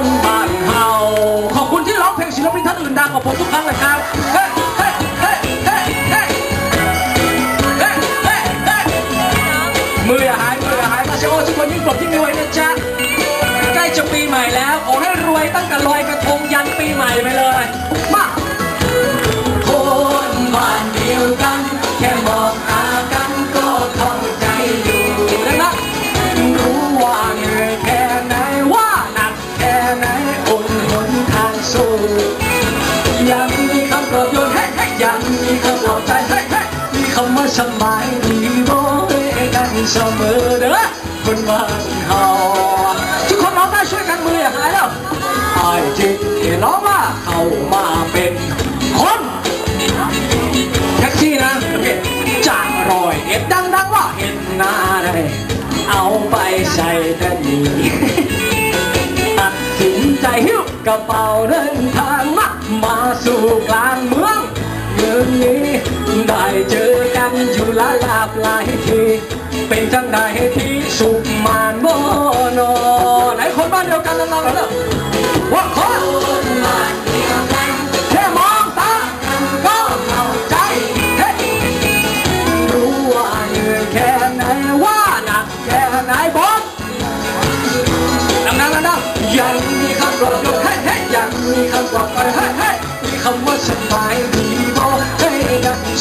นบ้านเฮาขอบคุณที่ร้องเพลงศิลปินท่านอื่นดังกว่าผมทุกครั้งเลยครับเฮ้เฮ้เฮ้เฮ้เฮ้เฮ้เฮ้มือหายมือหายมาเชียร์ทุกคนยิ่งปลดที่งรวยนะจ๊ะใกล้จะปีใหม่แล้วขอให้รวยตั้งแต่ลอยกระทงยันปีใหม่ไปเลย มีคำว่าสบายดีบ่ให้กันเสมอเด้อคนบ้านเฮาทุกคนร้องได้ช่วยกันมืออย่าหายแล้วไอ้จิตที่ร้องว่าเข้ามาเป็นคนแท็กซี่นะโอเคจากรอยเอ็ดดังๆว่าเห็นหน้าได้เอาไปใส่แต่นี้ตัดสินใจหิ้วกระเป๋าเดินทางมามาสู่กลางเมือง เมืองนี้ ได้เจอกันอยู่หลายหลากหลายที เป็นจังใดที่สุขมานบ่นอไหนคนบ้านเดียวกันนั่นๆเหรอว่าคนบ้านเดียวกันแค่มองตากันก็เข้าใจรู้ว่าเหนื่อยแค่ไหนว่าหนักแค่ไหนบอกดังนั้นนะยังมีคำปลอบโยนให้ให้ยังมีคำปลอบใจให้ให้มีคำว่าสบายดี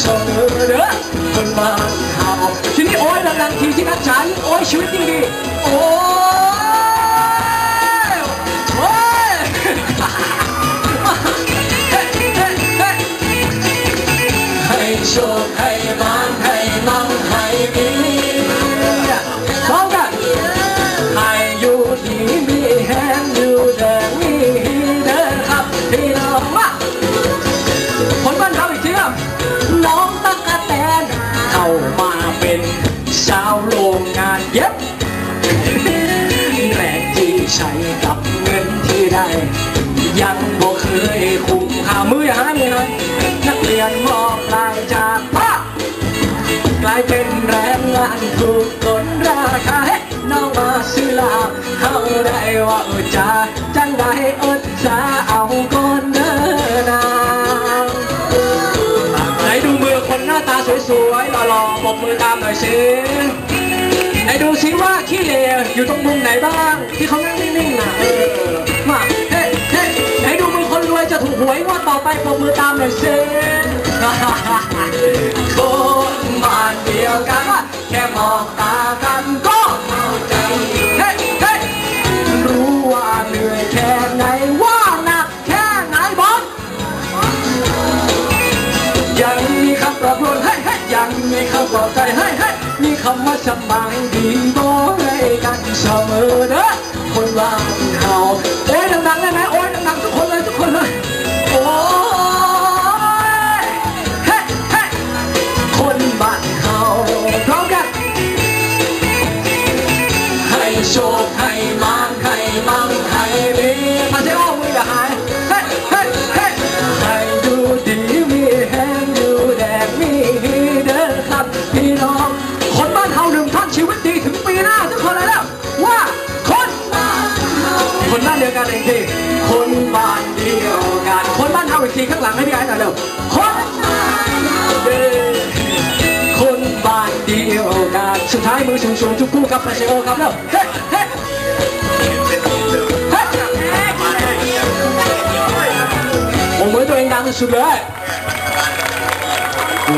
เสมอเด้อคนบ้านเฮาทีนี้โอ้ยดังๆทีที่นักฉันโอ้ยชีวิตยิ่งดีโอ้ยโอ้ยเฮ้เฮ้เฮ้ให้โชคให้มา ใช้กับเงินที่ได้ ยังบ่เคยคุ้มค่ามืออย่างนั้นเลยนะนักเรียนมอบลายจากพ่อกลายเป็นแรงงานถูกกดราคาเฮ้น้องมาซื้อลาเข้าได้ว่าเออจ้าจังได้อดจ้าเอาก่อนเด้อนางไหนดูมือคนหน้าตาสวยๆหล่อๆปรบมือตามหน่อยสิ ไหนดูสิว่าขี้เหร่อยู่ตรงมุมไหนบ้าง ที่เขานั่งนิ่งๆน่ะเออมาเฮ้เฮ้ไหนดูมือคนรวยจะถูกหวยงวดต่อไปปรบมือตามหน่อยสิคนบ้านเดียวกันว่าแค่มองตากันก็เข้าใจเฮ้เฮ้รู้ว่าเหนื่อยแค่ไหนว่าหนักแค่ไหนบอกยังมีคำปลอบโยนให้ให้ยังมีคำปลอบใจให้ให้ำว่าสบายดีบอกให้กันเสมอเด้อคนบ้านเขาโอ้ยดังๆได้ไหมโอ้ยดังๆทุกคนเลยทุกคนเลยโอ้ยเฮ้เฮ้คนบ้านเขาพร้อมกันให้โชค คนบ้านเดียวกันเองทีคนบ้านเดียวกัน คนบ้านเอาอีกทีข้างหลังให้พี่ไอ้หน่อยเร็วคนบ้านเฮาเด้อคนบ้านเดียวกันสุดท้ายมือสูงสูงทุกคู่กับพาเชโอครับแล้วเฮ้เฮ้เฮ้โอ้มือตัวเองดังสุดเลย